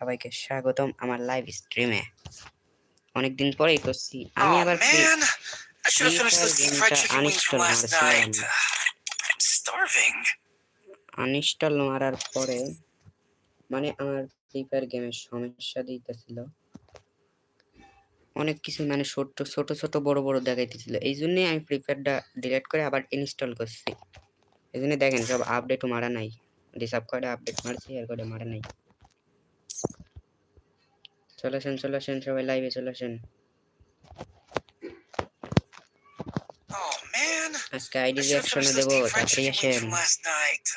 সবাইকে স্বাগতম আমার লাইভ স্ট্রিমে অনেকদিন পরেই করছি। আমি Oh আবার. I'm starving. আনইনস্টল মারার পরে মানে আমার ফ্রি ফায়ার গেমের সমস্যা দিতেছিল। অনেক কিছু মানে ছোট ছোট ছোট বড় বড় দেখাইতেছিল। এই জন্যই আমি ফ্রি ফায়ারটা ডিলিট করে আবার ইনস্টল করছি। এই জন্য দেখেন সব আপডেটও মারা নাই। ডিসাব করে আপডেট মারছি আর করে মারা নাই। চলে আসেন চলে আসেন সবাই লাইভে চলে আসেন Oh man, আজকে ID I should have রিঅ্যাকশনে finished দেবো those deep fried তাড়াতাড়ি chicken wings আসেন from last night.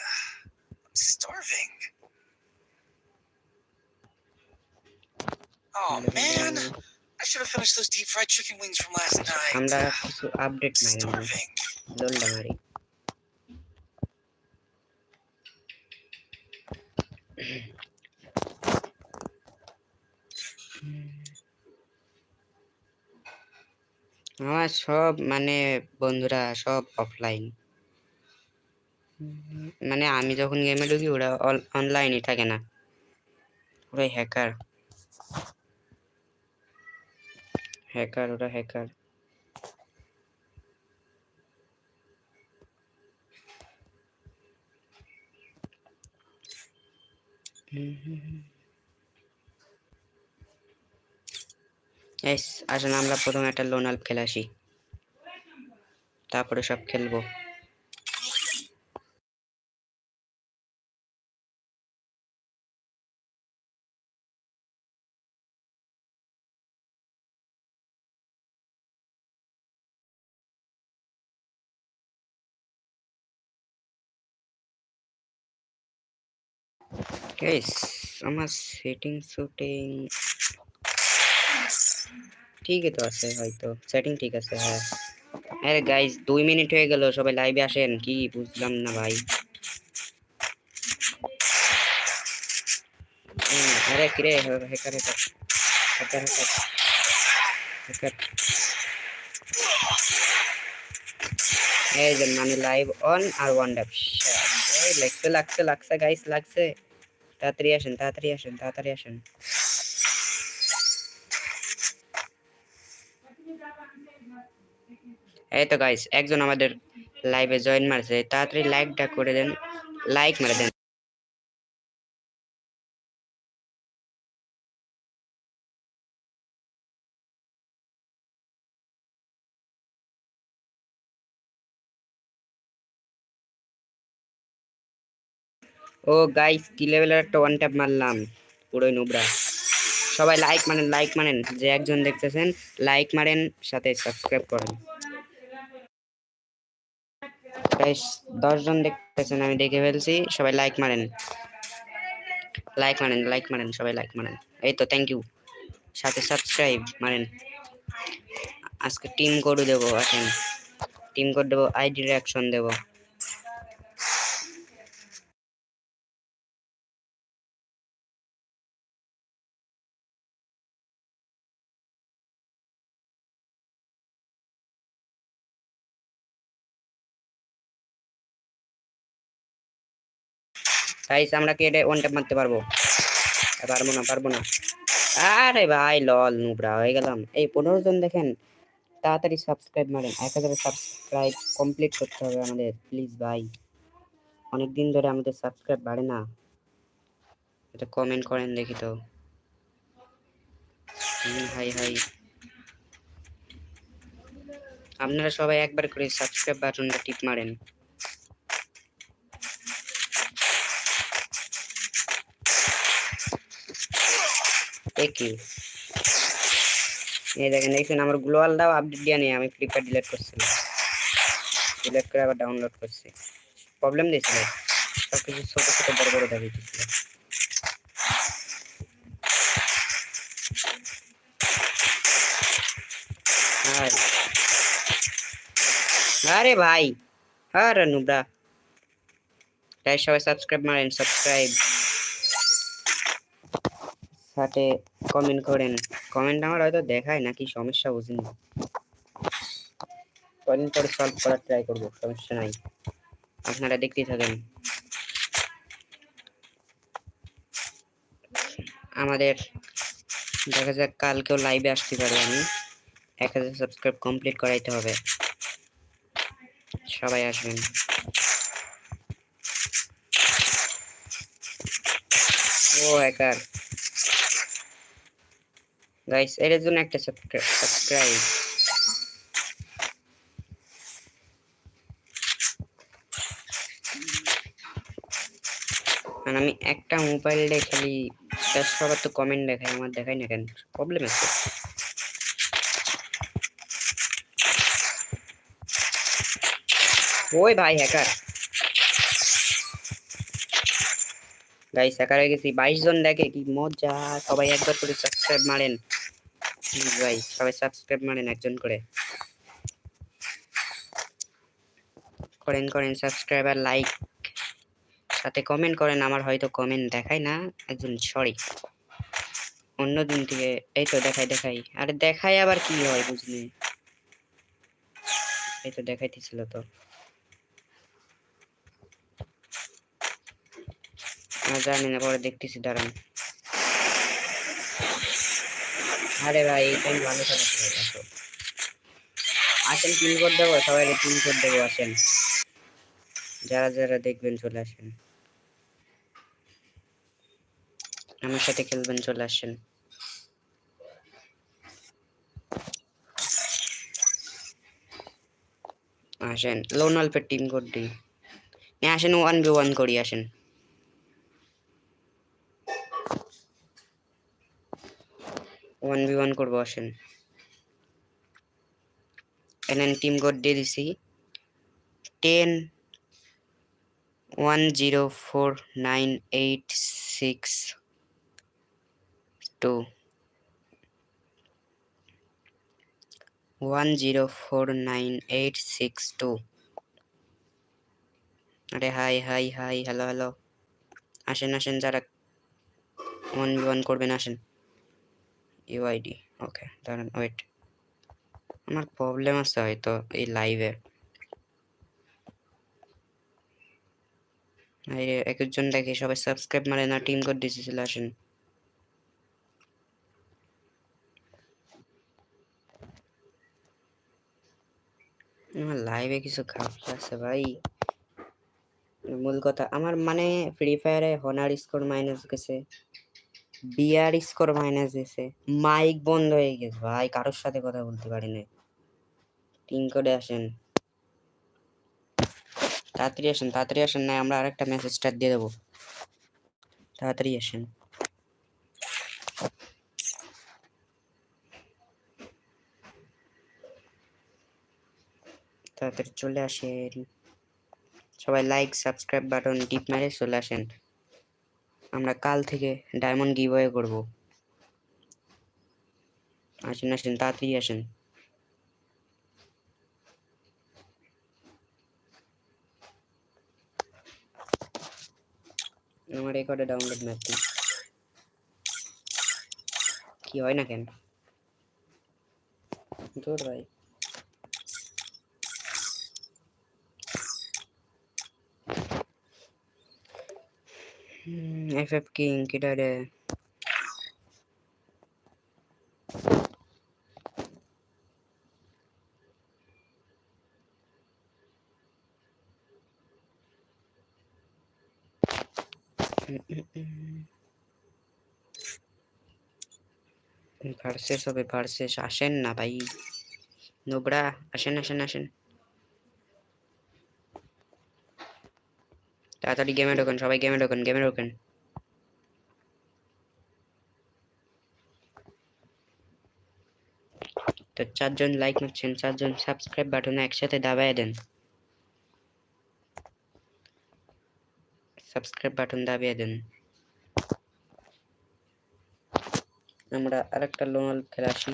I'm starving. Oh man, I should have finished those deep fried chicken wings from last night. আমরা কিছু update I'm মারি starving. দোলটা মারি আমার সব মানে বন্ধুরা সব অফলাইন মানে আমি যখন গেমে ঢুকি, ওরা অনলাইনই থাকে না। ওরাই হ্যাকার হ্যাকার ওরা হ্যাকার এস আসলে আমরা প্রথমে একটা লোন আল্প খেলে আসি। তারপরে সব খেলব। আমার সেটিং, শুটিং ঠিকই তো আছে, হয়তো সেটিং ঠিক আছে হ্যাঁ। আরে গাইস দুই মিনিট হয়ে গেল, সবাই লাইভে আসেন, কি বুঝলাম না ভাই। আরে কিরে hacker hacker hacker hacker hacker এই যে মানে লাইভ অন আর ওয়ান ডাব লাগছে লাগছে লাগছে গাইস লাগছে। তাড়াতাড়ি আসেন তাড়াতাড়ি আসেন তাড়াতাড়ি আসেন। এই তো গাইস একজন আমাদের লাইভে জয়েন মারছে, তাড়াতাড়ি লাইকটা করে দেন লাইক মেরে দেন। ও গাইস কি লেভেলের একটা ওয়ান ট্যাপ মারলাম, পুরোই নুবরা। সবাই লাইক মারেন লাইক মারেন। যে একজন দেখতেছেন লাইক মারেন, সাথে সাবস্ক্রাইব করেন। দশজন দেখতেছেন, আমি দেখে ফেলছি, সবাই লাইক মারেন। লাইক মারেন লাইক মারেন, সবাই লাইক মারেন। এই তো থ্যাংক ইউ সাথে সাবস্ক্রাইব মারেন। আজকে টিম কোড দেবো, আসেন। টিম কোড দেবো আইডি রিয়াকশন দেবো। গাইস আমরা কি এটা ওয়ান ট্যাপ মারতে পারব? পারব না পারব না। আরে ভাই লল নুবরা হয়ে গেলাম। এই পনেরো জন দেখেন, তাড়াতাড়ি সাবস্ক্রাইব মারেন। এক হাজার সাবস্ক্রাইব কমপ্লিট করতে হবে আমাদের প্লিজ ভাই। অনেক দিন ধরে আমাদের সাবস্ক্রাইব বাড়ে না। এটা কমেন্ট করেন দেখি তো। হাই হাই আপনারা সবাই একবার করে সাবস্ক্রাইব বাটনটা টিপ মারেন। একই এই দেখেন দেখছেন আমার গ্লোয়ালটাও আপডেট দিয়ে নেই, আমি ফ্লিপকার্ট ডিলিট করছিলাম ডিলিট করে আবার ডাউনলোড করছি। প্রবলেম দিয়েছিল সব কিছু ছোট ছোট, বড় বড় দেখাইতেছিল আর আরে ভাই, আরে নুবরা। তাই সবাই সাবস্ক্রাইব মারেন সাবস্ক্রাইব সাথে কমেন্ট করেন। কমেন্ট আমার হয়তো দেখায় না কি সমস্যা বুঝিনি। কদিন পরে সলভ করার ট্রাই করব, সমস্যা নাই। আপনারা দেখতেই থাকেন। আমাদের, দেখা যাক কালকেও লাইভে আসতে পারি আমি। এক হাজার সাবস্ক্রাইব কমপ্লিট করাইতে হবে। সবাই আসবেন। ও হ্যাকার গাইস এর জন্য একটা সাবস্ক্রাইব আর আমি একটা মোবাইলে খালি সবার তো কমেন্ট দেখাই, আমার দেখাই না কেন? প্রবলেম আছে। ওই ভাই হ্যাকার গাইস হ্যাকার হয়ে গেছি। বাইশ জন দেখে কি মজা। সবাই একবার করে সাবস্ক্রাইব মারেন। Please ভাই, সবাই সাবস্ক্রাইব মারেন একজন করে। করেন করেন সাবস্ক্রাইব আর লাইক সাথে কমেন্ট করেন, আমার হয়তো কমেন্ট দেখায় না। একজন সরি অন্য দিন থেকে, এই তো দেখাই দেখাই আরে দেখাই আবার কি হয় বুঝলি? এই তো দেখাইতেছিল তো। জানি না, পরে দেখতেছি, দাঁড়ান। আরে ভাই খেলা করে আসো আসেন পিন কোড দেবো, সবাই পিন কোড দেবো, আসেন। যারা যারা দেখবেন চলে আসেন। আমার সাথে খেলবেন, চলে আসেন। আসেন লোন অল্পের টিম কোড আসেন ওয়ান বি ওয়ান করি, আসেন। ওয়ান বি ওয়ান করব, আসেন। এনএন টিম কোড দিয়ে দিছি। Ten one zero four nine eight six two one zero four nine eight six two আরে hi hi hi hello hello আসেন আসেন, যারা ওয়ান বি ওয়ান করবেন, আসেন। ইউআইডি ওকে দাঁড়ান ওয়েট আমার প্রবলেম আছে হয়তো এই লাইভে এক একজন দেখে সবাই সাবস্ক্রাইব মারে না টিম কোড দিছে, চলে আসেন। আমার লাইভে কিছু ঘাপলা আছে ভাই। মূল কথা, আমার মানে ফ্রি ফায়ারে হনার স্কোর মাইনাস গেছে। বিয়ার স্কোর মাইনাস গেছে মাইক বন্ধ হয়ে গেছে। ভাই, কারোর সাথে কথা বলতে পারি না টিম কোডে আসেন। তাড়াতাড়ি আসেন তাড়াতাড়ি আসেন না আমরা আরেকটা মেসেজ দিয়ে দেবো। তাড়াতাড়ি আসেন। তাড়াতাড়ি চলে আসেন। সবাই লাইক সাবস্ক্রাইব বাটন টিপ মেরে চলে আসেন। আমরা কাল থেকে ডায়মন্ড গিভওয়ে করব। আসেন আসেন, তাড়াতাড়ি আসেন। আমার রেকর্ডে ডাউনলোড ম্যাপটি কি হয় না কেন? ভাই। এফ এফ কিং কিটা রে ভার্সেস হবে ভার্সেস আসেন না ভাই নোবরা আসেন আসেন আসেন তাড়াতাড়ি গেমে ঢোকেন, সবাই গেমে ঢোকেন গেমে ঢোকেন। তো চারজন লাইক মারছেন চারজন সাবস্ক্রাইব বাটনে একসাথে দাবায় দেন। সাবস্ক্রাইব বাটন দাবিয়ে দেন। আমরা আরেকটা লোনাল খেলা আসি।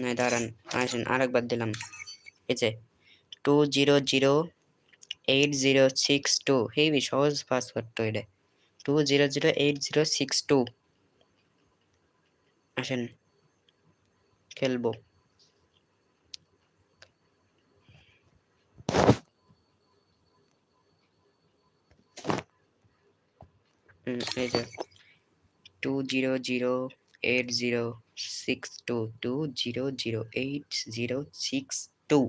না দাঁড়ান, আসেন, আরেকবার দিলাম। এই যে two zero zero eight zero six two heavy সহজ পাসওয়ার্ড তো এটা। Two zero zero eight zero six two আসেন, খেলব। এই যে two zero zero eight zero six two two zero zero eight zero six two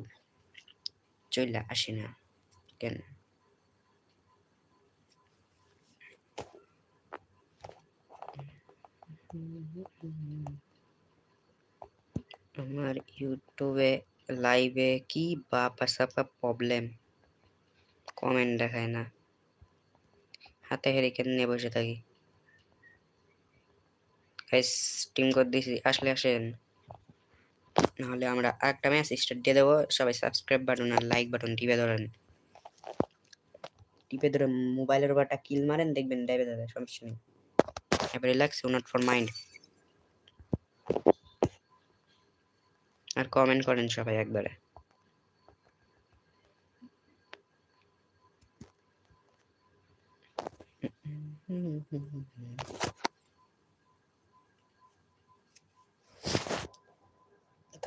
চলে আসে না, কেন? আমার ইউটিউবে লাইভে কি বা সাপা প্রবলেম কমেন্ট দেখায় না। হাতে হেরিকেন নিয়ে বসে থাকি? টিম করে দিয়েছি আসলে আসেন। নাহলে আমরা একটা ম্যাচ স্টার্ট দিয়ে দেবো। সবাই সাবস্ক্রাইব বাটন আর লাইক বাটন টিপে ধরেন। টিপে ধরে মোবাইলের একটা কিল মারেন, দেখবেন ডাইবে যাবে সমস্যা নেই। এবার রিল্যাক্স নট ফর মাইন্ড আর কমেন্ট করেন সবাই একবারে।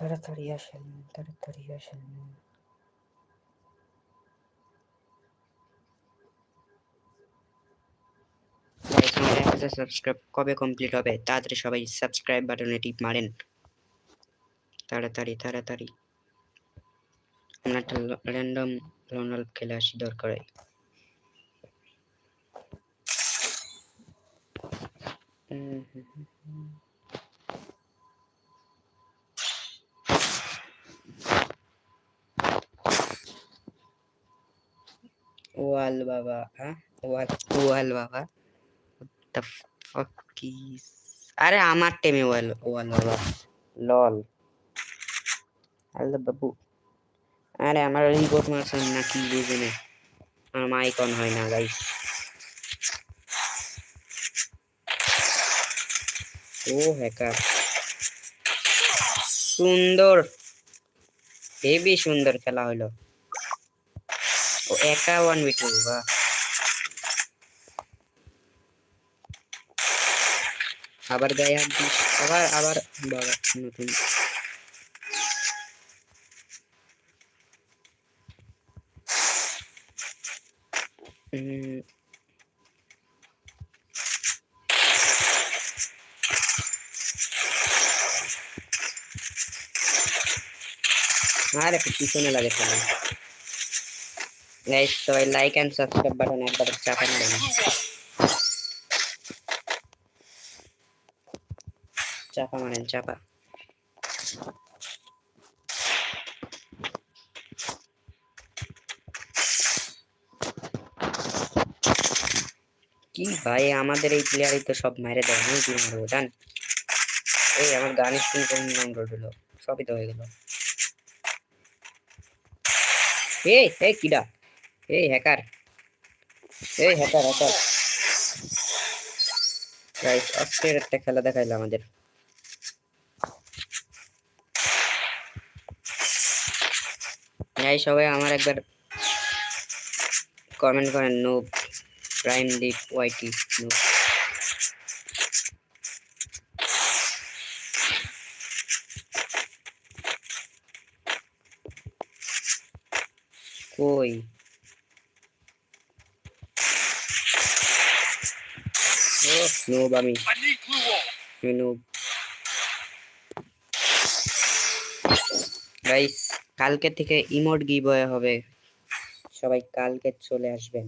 তাড়াতাড়ি আসেন তাড়াতাড়ি আসেন। সাবস্ক্রাইব কবে কমপ্লিট হবে? তাড়াতাড়ি সবাই সাবস্ক্রাইব বাটনে টিপ মারেন। তাড়াতাড়ি তাড়াতাড়ি। আমরা একটা র্যান্ডম রোনাল্ড খেলে আসি, দরকার ওয়াল বাবা হ্যাঁ? ওয়াল বাবা। দ্য ফাক আরে আমার টেমে ওয়াল ওয়াল বাবা। লল। বাবু। আরে আমার রিপোর্ট মারছেন না কি বুঝে না আমার মাইক অন হয় না গাইস ও হ্যাকার সুন্দর। হেবি সুন্দর খেলা হলো ও একা ওয়ান বি টু বাহ আবার গায়ে হাত দিস আবার আবার বাবা নতুন উম, আরে পিছনে লাগে সবাই গাইস সবাই লাইক এন্ড সাবস্ক্রাইব বাটন একবার চাপা দেন চাপা মারেন চাপা কি ভাই, আমাদের এই প্লেয়ারই তো সব মেরে দেয়, আমি কি মারবো, জান? এই আমার গান স্ক্রিন কোন ডাউনলোড হলো? সবই তো হয়ে গেল। এই এই, কিডা? এই হ্যাকার এই হ্যাকার হ্যাকার গাইস আজকের একটা খেলা দেখাইলো আমাদের। এই সবাই আমার একবার কমেন্ট করেন নো প্রাইম লিপ ওয়াইটি নো কই? ও নোব আমি. আমি নোব গাইস কালকে থেকে ইমোট গিভওয়ে হবে। সবাই কালকে চলে আসবেন।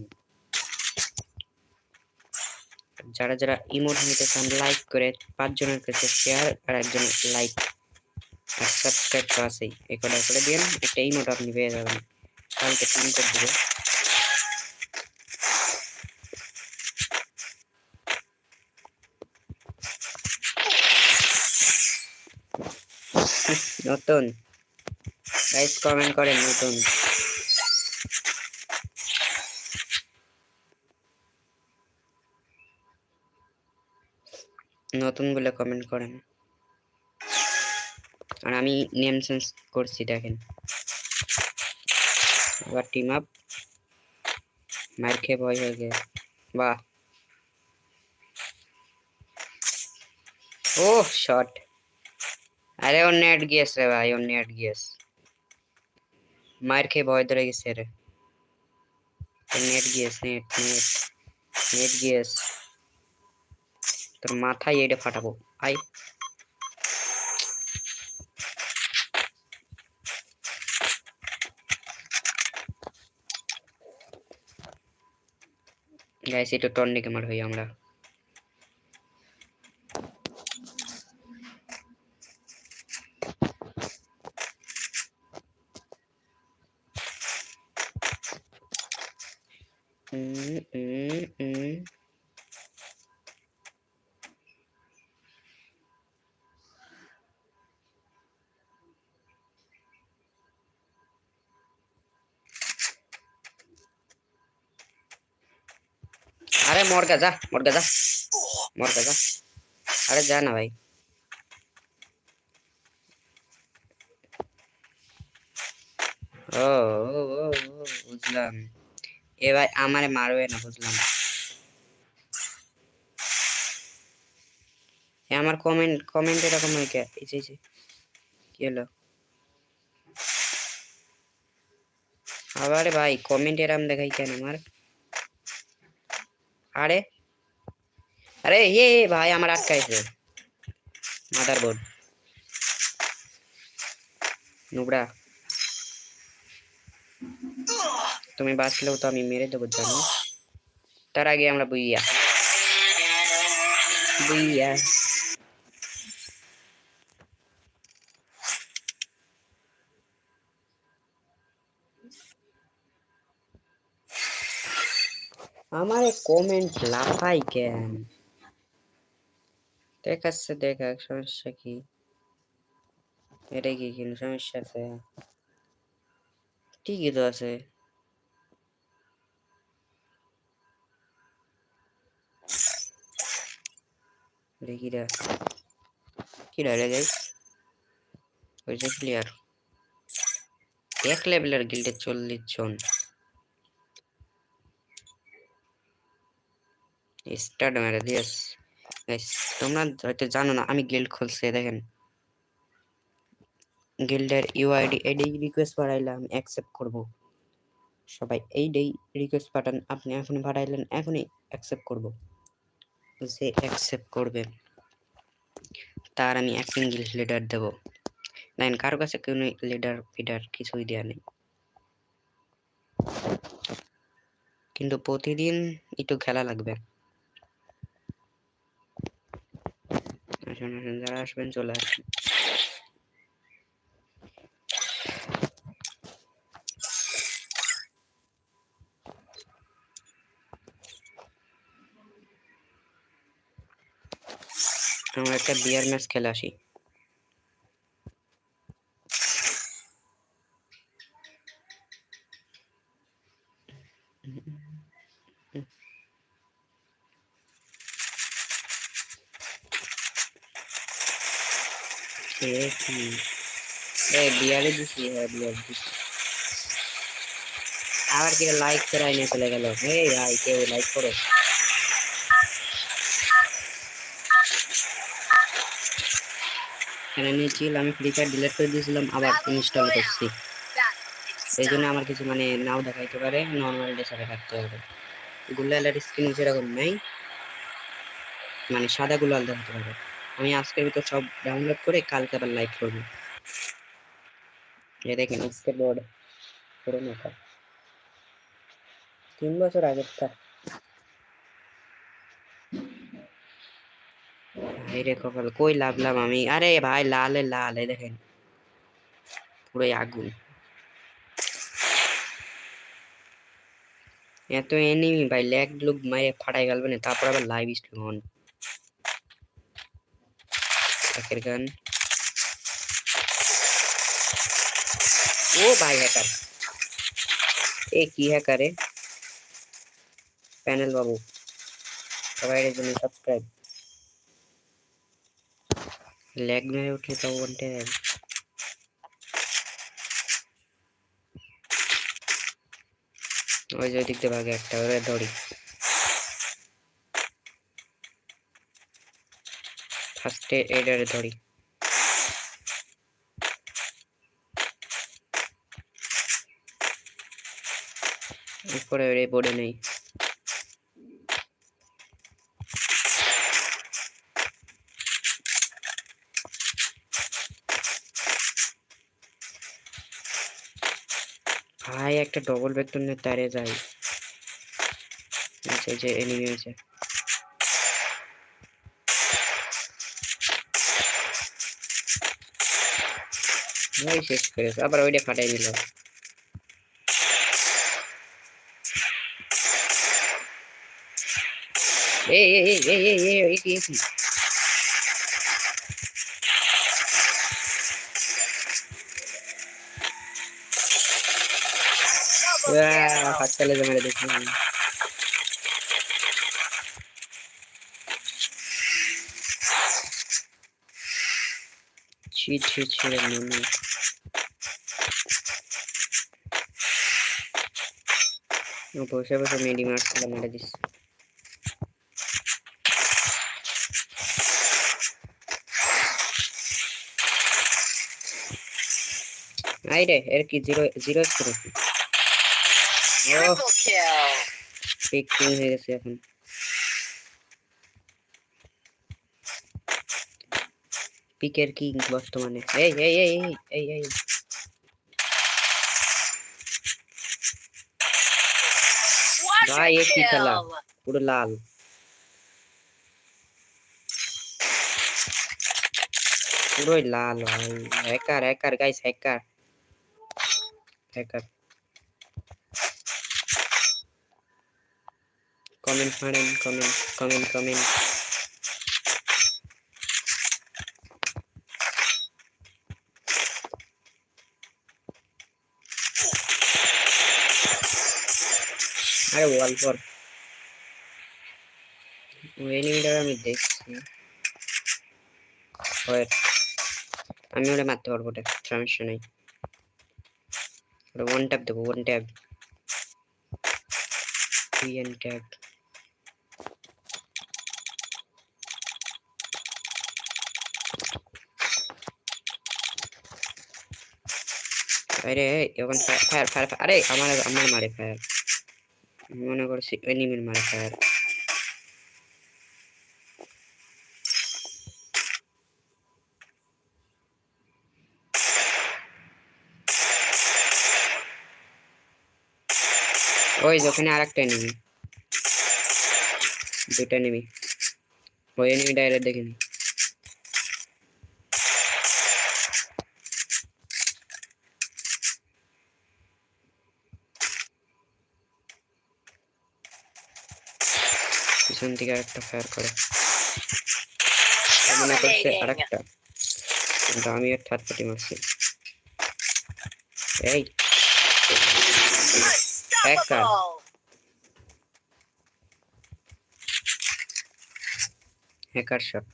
যারা যারা ইমোট নিতে চান লাইক করে পাঁচজনের কাছে শেয়ার আর একজন লাইক আর সাবস্ক্রাইব তো আছেই। এই কটা করে দিন একটা ইমোট আপনি পেয়ে যাবেন। কালকে টিম করে নতুন। গাইস কমেন্ট করেন নতুন। নতুন বলে কমেন্ট করেন। আর আমি নেম চেঞ্জ করছি, দেখেন। এবার টিম আপ মার খেয়ে ভয় হয়ে গে বাহ। ও শট আরে ওর নেট গিয়েছে রে ভাই ওর নেট গিয়েছে। মার খেয়ে ভয় ধরে গেছে রে। নেট গিয়েছে নেট নেট নেট গিয়েছে। তোর মাথায় এটা ফাটাবো। আই। গাইস এটা টন্ডে কেমার হই আমরা। আরে মরগা যা মরগা যা। মরগা যা। আরে যা না ভাই। ও, বুঝলাম। এ ভাই আমারে মারবে না, বুঝলাম। আমার কমেন্ট কমেন্ট এরকম হয় কে হলো? আবার ভাই কমেন্ট এরকম দেখাই কেন আমার? আরে আরে, এ ভাই, আমার আটকাইছে। মাদার বোর্ড নুবড়া। তুমি বাঁচলেও তো আমি মেরে দেবো, জানো? তার আগে আমরা বুইয়া। বুইয়া। আমার কমেন্ট লাফাই কেন? দেখাচ্ছে দেখা সমস্যা কি? এটা কি কোনো সমস্যা আছে? ঠিকই তো আছে। দেখি রে কি রে গাইস ওই যে ক্লিয়ার এক লেভেলের গিল্ডে চল্লিশ জন স্টার্ট মেরে দিয়েস গাইস তোমরা হয়তো জানো না আমি গিল্ড খুলছি দেখেন গিল্ডের ইউআইডি এডি রিকোয়েস্ট পাঠাইলাম অ্যাকসেপ্ট করব সবাই এই রিকোয়েস্ট পাঠান আপনি এখন পাঠাইলেন এখনই অ্যাকসেপ্ট করব যে অ্যাকসেপ্ট করবে, তার আমি এক সিঙ্গেল লিডার দেব। নাইন কারও কাছে কোনো লিডার ফিডার কিছুই দেওয়া নেই। কিন্তু প্রতিদিন একটু খেলা লাগবে। আসুন আসুন, যারা আসবেন চলে আসবেন আমরা একটা বিয়ার ম্যাচ খেলে আসি বিয়ারে দিছি হ্যাঁ বিয়ার দিছি আবার কি লাইক করাই নিয়ে চলে গেল হে ভাই কেউ লাইক করো এখানে নিয়েছিল, আমি ফ্রি ফায়ার ডিলিট করে দিয়েছিলাম, আবার ইনস্টল করছি। এই জন্য আমার কিছু মানে নাও দেখাইতে পারে নর্মাল ডেসারে থাকতে হবে। গুলালের স্ক্রিন সেরকম নেই। মানে সাদা গুলাল দেখাতে পারে। আমি আজকের ভিতর সব ডাউনলোড করে কালকে আবার লাইভ করব। এই দেখেন স্কেট বোর্ড পুরোনো টা তিন বছর আগেরটা। রে কপাল কই লাভলাম আমি? আরে ভাই, লালে লাল, এই দেখেন। পুরোই আগুন। এত এনিমি ভাই ল্যাগ লুক মারে ফাটাই ফেলবে না তারপর আবার লাইভ স্ট্রিম অন একের গান। ও ভাই হ্যাকার এ কি হ্যাকারে প্যানেল বাবু। সবাই জন্য সাবস্ক্রাইব ল্যাগ মেরে উঠলে তো ওনটে ওই যে দিক দিয়ে ভাগে একটা, ওরে ধরি ফার্স্টে এডারে ধরি উপরে ওরে পড়ে নেই ভাই একটা ডবল বেতনের তারে যাই আচ্ছা যে এনিমি আছে ভাই শেষ করেছে আবার ওইটা ফাটাই দিল এই এই এই এই এই এই ছি রে বসে বসে মেডি মারছিল মেরে দিস। আই রে এর কি, জিরো জিরো করে ও Triple kill. পিক কিং হয়ে গেছে এখন পিকের কিং বর্তমানে এই এই এই এই এই এই Quadra Vai, esse kill. cara. পুরো লাল পুরোই লাল ভাই hacker hacker guys hacker hacker comment মারেন কমেন্ট কমেন্ট কমেন্ট আরে ওয়াল পর। এনিমিটার আমি দেখছি। আমি ওটা মারতে পারব ওটা সমস্যা নেই। ওটা ওয়ান ট্যাপ দেবো ওয়ান ট্যাপ ওয়ান ট্যাপ আরে এখন ফায়ার ফায়ার আরে, আমার আমার মারে ফায়ার। মনে করছি এনিমির মারে ফায়ার। ওই ওখানে আরেকটা এনিমি দুটা এনিমি ওই এনিমি ডাইরেক্ট দেখিনি পিছন থেকে আরেকটা ফায়ার করে। মনে করছে আর আরেকটা। কিন্তু আমি আর থার্ড পার্টি মারছি। এই। হ্যাকার হ্যাকার শট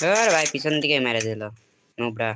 আর ভাই পিছন দিকে মেরে দিল নোবরা।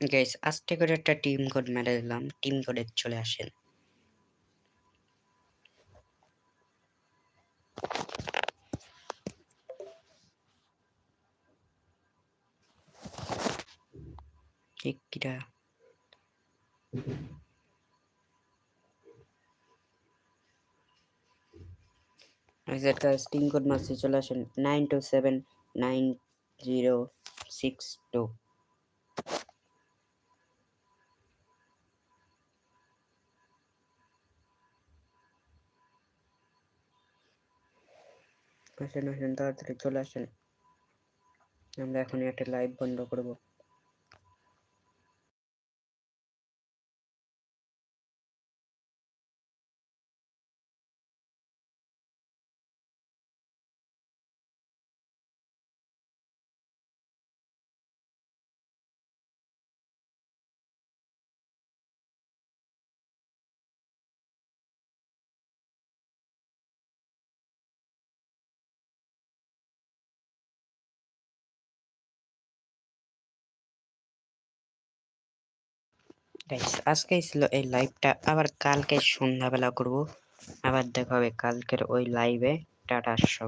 গাইস আস্তে করে একটা টিম কোড মেরে দিলাম। টিম কোডে চলে আসেন। কিরা? একটা স্টিম কোড মাসে চলে আসেন। Nine two seven nine zero six two আসেন আসেন তাড়াতাড়ি চলে আসেন। আমরা এখন একটা লাইভ বন্ধ করব। গাইস আজকে ছিল এই লাইভটা আবার কালকে সন্ধ্যাবেলা করব আবার দেখা হবে কালকের ওই লাইভে টাটা সবাই